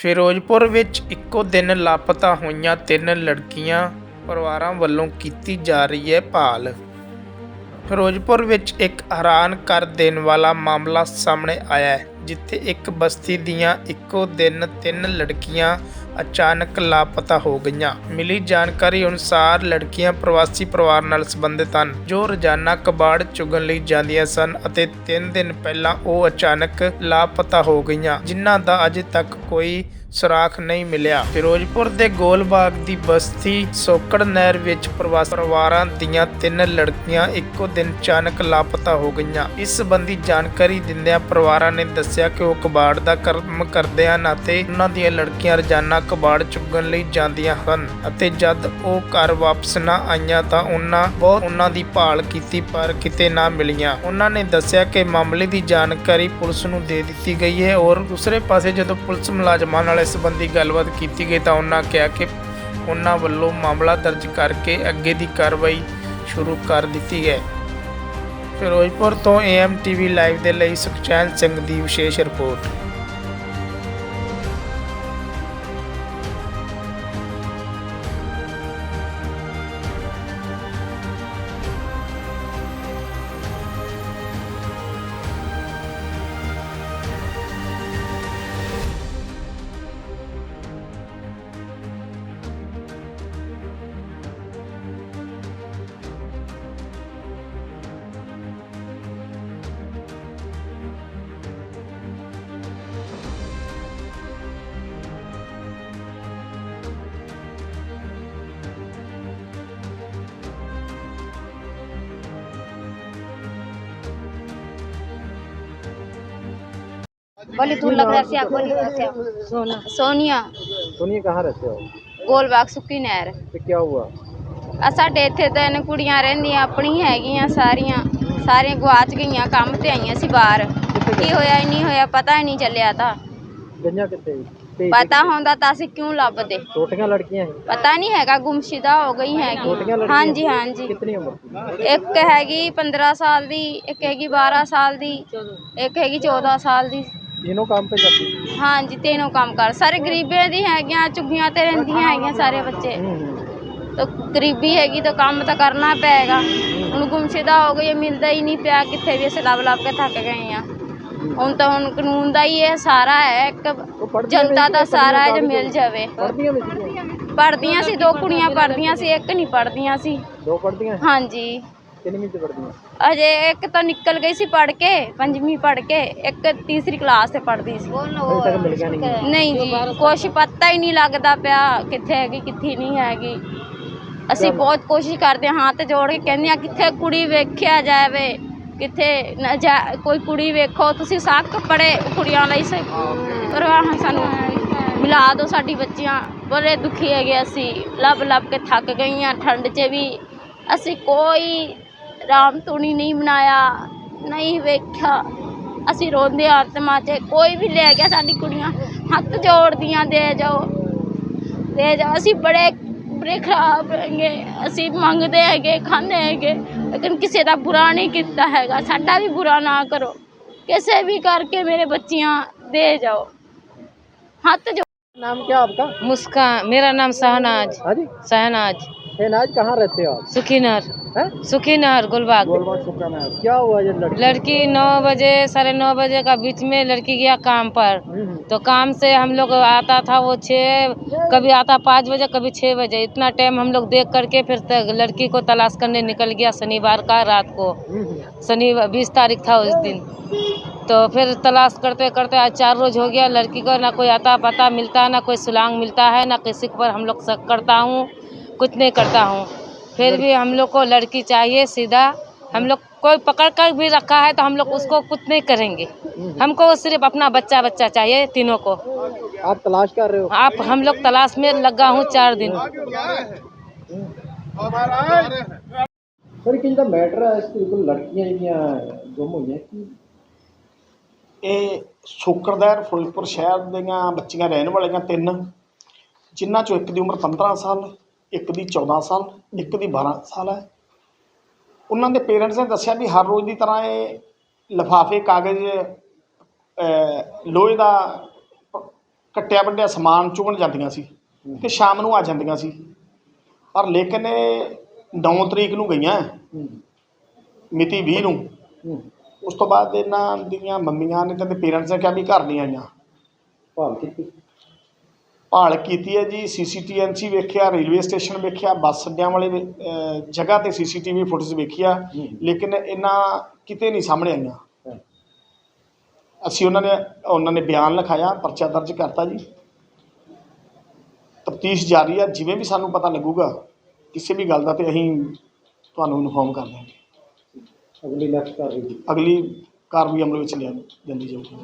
ਫਿਰੋਜ਼ਪੁਰ ਵਿੱਚ ਇੱਕੋ ਦਿਨ ਲਾਪਤਾ ਹੋਈਆਂ ਤਿੰਨ ਲੜਕੀਆਂ ਪਰਿਵਾਰਾਂ ਵੱਲੋਂ ਕੀਤੀ ਜਾ ਰਹੀ ਹੈ ਭਾਲ। ਫਿਰੋਜ਼ਪੁਰ ਵਿੱਚ ਇੱਕ ਹੈਰਾਨ ਕਰ ਦੇਣ ਵਾਲਾ ਮਾਮਲਾ ਸਾਹਮਣੇ ਆਇਆ ਹੈ, ਜਿੱਥੇ ਇੱਕ ਬਸਤੀ ਦੀਆਂ ਇੱਕੋ ਦਿਨ ਤਿੰਨ ਲੜਕੀਆਂ ਅਚਾਨਕ ਲਾਪਤਾ ਹੋ ਗਈਆਂ। ਮਿਲੀ ਜਾਣਕਾਰੀ ਅਨੁਸਾਰ ਲੜਕੀਆਂ ਪ੍ਰਵਾਸੀ ਪਰਿਵਾਰ ਨਾਲ ਸੰਬੰਧਿਤ ਹਨ, ਜੋ ਰੋਜ਼ਾਨਾ ਕਬਾੜ ਚੁਗਣ ਲਈ ਜਾਂਦੀਆਂ ਸਨ ਅਤੇ 3 ਦਿਨ ਪਹਿਲਾਂ ਉਹ ਅਚਾਨਕ ਲਾਪਤਾ ਹੋ ਗਈਆਂ, ਜਿਨ੍ਹਾਂ ਦਾ ਅਜੇ ਤੱਕ ਕੋਈ ਸੁਰਾਖ ਨਹੀਂ ਮਿਲਿਆ। ਫਿਰੋਜ਼ਪੁਰ ਦੇ ਗੋਲਬਾਗ ਦੀ ਬਸਤੀ ਸੋਕੜ ਨਹਿਰ ਵਿੱਚ ਪ੍ਰਵਾਸੀ ਪਰਿਵਾਰਾਂ ਦੀਆਂ ਤਿੰਨ ਲੜਕੀਆਂ ਇੱਕੋ ਦਿਨ ਅਚਾਨਕ ਲਾਪਤਾ ਹੋ ਗਈਆਂ। ਇਸ ਸੰਬੰਧੀ ਜਾਣਕਾਰੀ ਦਿੰਦਿਆਂ ਪਰਿਵਾਰਾਂ ਨੇ ਦੱਸਿਆ ਕਿ ਉਹ ਕਬਾੜ ਦਾ ਕੰਮ ਕਰਦੇ ਹਨ ਅਤੇ ਉਹਨਾਂ ਦੀਆਂ ਲੜਕੀਆਂ ਰੋਜ਼ਾਨਾ ਕਬਾੜ ਚੁੱਗਣ ਲਈ ਜਾਂਦੀਆਂ ਹਨ ਅਤੇ ਜਦ ਉਹ ਘਰ ਵਾਪਸ ਨਾ ਆਈਆਂ ਤਾਂ ਉਹਨਾਂ ਬਹੁਤ ਉਹਨਾਂ ਦੀ ਭਾਲ ਕੀਤੀ ਪਰ ਕਿਤੇ ਨਾ ਮਿਲੀਆਂ। ਉਹਨਾਂ ਨੇ ਦੱਸਿਆ ਕਿ ਮਾਮਲੇ ਦੀ ਜਾਣਕਾਰੀ ਪੁਲਿਸ ਨੂੰ ਦੇ ਦਿੱਤੀ ਗਈ ਹੈ ਔਰ ਦੂਸਰੇ ਪਾਸੇ ਜਦੋਂ ਪੁਲਿਸ ਮੁਲਾਜ਼ਮਾਂ ਨਾਲ ਇਸ ਸੰਬੰਧੀ ਗੱਲਬਾਤ ਕੀਤੀ ਗਈ ਤਾਂ ਉਹਨਾਂ ਕਿਹਾ ਕਿ ਉਹਨਾਂ ਵੱਲੋਂ ਮਾਮਲਾ ਦਰਜ ਕਰਕੇ ਅੱਗੇ ਦੀ ਕਾਰਵਾਈ ਸ਼ੁਰੂ ਕਰ ਦਿੱਤੀ ਹੈ ਫਿਰੋਜ਼ਪੁਰ ਤੋਂ ਏਐਮ ਟੀਵੀ ਲਾਈਵ ਦੇ ਲਈ ਸੁਖਚੈਨ ਸਿੰਘ ਦੀ ਵਿਸ਼ੇਸ਼ ਰਿਪੋਰਟ। बोली तू लग रहा से बोली से सोना सोनिया सोनिया कहाँ रहते हो ਗੋਲਬਾਗ ਸੁੱਕੀ ਨਹਿਰ तो क्या हुआ ਆ ਸਾਡੇ ਇੱਥੇ ਤਿੰਨ ਕੁੜੀਆਂ ਰਹਿੰਦੀਆਂ ਆਪਣੀ ਹੈਗੀਆਂ ਸਾਰੀਆਂ ਸਾਰੀਆਂ ਗਵਾਚ ਗਈਆਂ ਕੰਮ ਤੇ ਆਈਆਂ ਸੀ ਬਾਹਰ ਕੀ ਹੋਇਆ ਹੀ ਨਹੀਂ ਹੋਇਆ ਪਤਾ ਹੀ ਨਹੀਂ ਚੱਲਿਆ ਤਾਂ गंजा कितने ते- ਪਤਾ ਹੁੰਦਾ ਤਾਂ ਅਸੀਂ ਕਿਉਂ ਲੱਭਦੇ छोटियां लड़कियां हैं ਪਤਾ ਨਹੀਂ ਹੈਗਾ ਗੁੰਮਸ਼ੁਦਾ ਹੋ ਗਈ छोटियां ਹੈਗੀ लड़कियां ਹਾਂਜੀ ਹਾਂਜੀ कितनी उम्र की ਇੱਕ ਹੈਗੀ 15 ਸਾਲ ਦੀ ਇੱਕ ਹੈਗੀ 12 ਸਾਲ ਦੀ ਇੱਕ ਹੈਗੀ 14 ਸਾਲ ਦੀ तीनों काम पे जाती हैं? ਹਾਂਜੀ ਤਿੰਨੋਂ ਕੰਮ ਕਰ ਸਾਰੇ ਗਰੀਬੇ ਦੀ ਹੈਗੀਆਂ ਝੁੱਗੀਆਂ ਤੇ ਰਹਿੰਦੀਆਂ ਹੈਗੀਆਂ ਸਾਰੇ ਬੱਚੇ हम्म, ਤਾਂ ਗਰੀਬੀ ਹੈਗੀ ਤਾਂ ਕੰਮ ਤਾਂ ਕਰਨਾ ਪਏਗਾ ਹੁਣ ਗੁੰਮਸ਼ੁਦਾ ਹੋ ਗਈ ਹੈ, ਮਿਲਦਾ ਹੀ ਨਹੀਂ ਪਿਆ ਕਿੱਥੇ ਵੀ ਅਸੀਂ ਲੱਭ ਲੱਭ ਕੇ ਥੱਕ ਗਏ ਆ ਹੁਣ ਤਾਂ ਹੁਣ ਕਾਨੂੰਨ ਦਾ ਹੀ ਇਹ ਸਾਰਾ ਹੈ ਇੱਕ वो पढ़ती हैं ਜਨਤਾ भी ਦਾ कि ਸਾਰਾ ਹੈ पढ़ने ਜੋ का ਮਿਲ भी- ਜਾਵੇ पढ़ती हैं भी सीखिए? ਪੜਦੀਆਂ ਸੀ ਦੋ ਕੁੜੀਆਂ ਪੜਦੀਆਂ ਸੀ ਇੱਕ ਨਹੀਂ ਪੜਦੀਆਂ ਸੀ दो पढ़ती हैं ਹਾਂਜੀ ਅਜੇ ਇੱਕ ਤਾਂ ਨਿਕਲ ਗਈ ਸੀ ਪੜ ਕੇ ਪੰਜਵੀਂ ਪੜ ਕੇ ਇੱਕ ਤੀਸਰੀ ਕਲਾਸ ਤੇ ਪੜਦੀ ਸੀ। ਨਹੀਂ। ਨਹੀਂ ਕੁਛ ਪਤਾ ਹੀ ਨਹੀਂ ਲੱਗਦਾ ਪਿਆ ਕਿੱਥੇ ਹੈਗੀ ਕਿੱਥੇ ਨਹੀਂ ਹੈਗੀ। ਅਸੀਂ ਬਹੁਤ ਕੋਸ਼ਿਸ਼ ਕਰਦੇ ਹਾਂ ਤੇ ਜੋੜ ਕੇ ਕਹਿੰਦੇ ਆ ਕਿੱਥੇ ਕੁੜੀ ਵੇਖਿਆ ਜਾਵੇ ਕਿੱਥੇ ਨਾ ਜਾ- ਕੋਈ ਕੁੜੀ ਵੇਖੋ ਤੁਸੀਂ ਸਖਤ ਪੜੇ ਕੁੜੀਆਂ ਲਈ ਸੇ ਪਰ ਸਾਨੂੰ ਮਿਲਾ ਦੋ ਸਾਡੀ ਬੱਚੀਆਂ ਬੜੇ ਦੁਖੀ ਹੈਗੇ ਅਸੀਂ ਲੱਭ ਲੱਭ ਕੇ ਥੱਕ ਗਈਆਂ ਠੰਡ 'ਚ ਵੀ। ਅਸੀਂ ਕੋਈ ਰਾਮ ਧੂਣੀ ਨਹੀਂ ਬਣਾਇਆ ਨਹੀਂ ਵੇਖਿਆ ਅਸੀਂ ਰੋਂਦੇ ਆਤਮਾ 'ਚ ਕੋਈ ਵੀ ਲੈ ਗਿਆ ਸਾਡੀ ਕੁੜੀਆਂ ਹੱਥ ਜੋੜਦੀਆਂ ਦੇ ਜਾਓ ਦੇ ਜਾਓ ਅਸੀਂ ਬੜੇ ਬੜੇ ਖਰਾਬ ਹੈਗੇ ਅਸੀਂ ਮੰਗਦੇ ਹੈਗੇ ਖਾਂਦੇ ਹੈਗੇ ਲੇਕਿਨ ਕਿਸੇ ਦਾ ਬੁਰਾ ਨਹੀਂ ਕੀਤਾ ਹੈਗਾ ਸਾਡਾ ਵੀ ਬੁਰਾ ਨਾ ਕਰੋ ਕਿਸੇ ਵੀ ਕਰਕੇ ਮੇਰੇ ਬੱਚੀਆਂ ਦੇ ਜਾਓ ਹੱਥ ਜੋ नाम क्या आपका मुस्कान मेरा नाम शहनाज हाँ जी शहनाज नाज कहाँ रहते हो आप? सुखीनर हैं? सुखीनर गुलबाग। गोलबाग क्या हुआ ये लड़की? लड़की नौ बजे साढ़े नौ बजे का बीच में लड़की गया काम पर। हम्म, तो काम से हम लोग आता था वो छः कभी आता पाँच बजे कभी छः बजे। इतना टाइम हम लोग देख करके फिर तक लड़की को तलाश करने निकल गया शनिवार का रात को। हम्म, शनिवार बीस तारीख था उस दिन। तो फिर तलाश करते करते आज चार रोज हो गया। लड़की को ना कोई आता पता मिलता ना कोई सुलांग मिलता है ना किसी पर हम लोग शक करता हूँ। कुछ नहीं करता हूँ फिर भी हम लोग को लड़की चाहिए सीधा हम लोग कोई पकड़ कर भी रखा है तो हम लोग उसको कुछ नहीं करेंगे हमको सिर्फ अपना बच्चा बच्चा चाहिए तीनों को आप तलाश कर रहे हो आप हम लोग तलाश में लगा हूँ चार दिन ਸਰ ਕਿ ਜਿਹੜਾ ਮੈਟਰ ਹੈ ਇਸ ਤੇ ਕੋਈ ਲੜਕੀਆਂ ਜਿਹੜੀਆਂ ਗੁੰਮ ਹੋਈਆਂ ਕੀ ਇਹ ਸ਼ੁਕਰਦਹਿਰ ਫਿਰੋਜ਼ਪੁਰ ਸ਼ਹਿਰ ਦੀਆਂ ਬੱਚੀਆਂ ਰਹਿਣ ਵਾਲੀਆਂ ਤਿੰਨ ਜਿਨ੍ਹਾਂ ਚੋਂ ਇੱਕ ਦੀ ਉਮਰ 15 ਸਾਲ ਇੱਕ ਦੀ 14 ਸਾਲ ਇੱਕ ਦੀ 12 ਸਾਲ ਹੈ। ਉਹਨਾਂ ਦੇ ਪੇਰੈਂਟਸ ਨੇ ਦੱਸਿਆ ਵੀ ਹਰ ਰੋਜ਼ ਦੀ ਤਰ੍ਹਾਂ ਇਹ ਲਿਫਾਫੇ ਕਾਗਜ਼ ਲੋਹੇ ਦਾ ਕੱਟਿਆ ਵੱਢਿਆ ਸਮਾਨ ਚੁਗਣ ਜਾਂਦੀਆਂ ਸੀ ਤੇ ਸ਼ਾਮ ਨੂੰ ਆ ਜਾਂਦੀਆਂ ਸੀ। ਪਰ ਲੇਕਿਨ ਇਹ 9 ਤਰੀਕ ਨੂੰ ਗਈਆਂ। ਮਿਤੀ 20 ਨੂੰ। ਉਸ ਤੋਂ ਬਾਅਦ ਇਹਨਾਂ ਦੀਆਂ ਮੰਮੀਆਂ ਨੇ ਤੇ ਇਹਦੇ ਪੇਰੈਂਟਸ ਨੇ ਕਿਹਾ ਵੀ ਘਰ ਨਹੀਂ ਆਈਆਂ। ਭਾਲ ਕੀਤੀ। ਭਾਲ ਕੀਤੀ ਹੈ ਜੀ ਸੀਸੀਟੀਐਨਸੀ ਵੇਖਿਆ ਰੇਲਵੇ ਸਟੇਸ਼ਨ ਵੇਖਿਆ ਬੱਸ ਅੱਡਿਆਂ ਵਾਲੇ ਜਗ੍ਹਾ ਤੇ ਸੀਸੀਟੀਵੀ ਫੁਟੇਜ ਵੇਖਿਆ। ਲੇਕਿਨ ਇਹਨਾਂ ਕਿਤੇ ਨਹੀਂ ਸਾਹਮਣੇ ਆਈਆਂ। ਅਸੀਂ ਉਹਨਾਂ ਨੇ ਉਹਨਾਂ ਨੇ ਬਿਆਨ ਲਿਖਾਇਆ ਪਰਚਾ ਦਰਜ ਕਰਤਾ ਜੀ। ਤਫਤੀਸ਼ ਜਾਰੀ ਹੈ ਜਿਵੇਂ ਵੀ ਸਾਨੂੰ ਪਤਾ ਲੱਗੂਗਾ ਕਿਸੇ ਵੀ ਗੱਲ ਦਾ ਤੇ ਅਸੀਂ ਤੁਹਾਨੂੰ ਇਨਫੋਰਮ ਕਰ ਦਾਂਗੇ ਅਗਲੀ ਨੈਕਸਟ ਕਰ ਰਹੀ ਅਗਲੀ ਕਾਰਵਾਈ ਅਮਲ ਵਿੱਚ ਲਿਆ ਜਾਂਦੀ ਜਾਊਗੀ।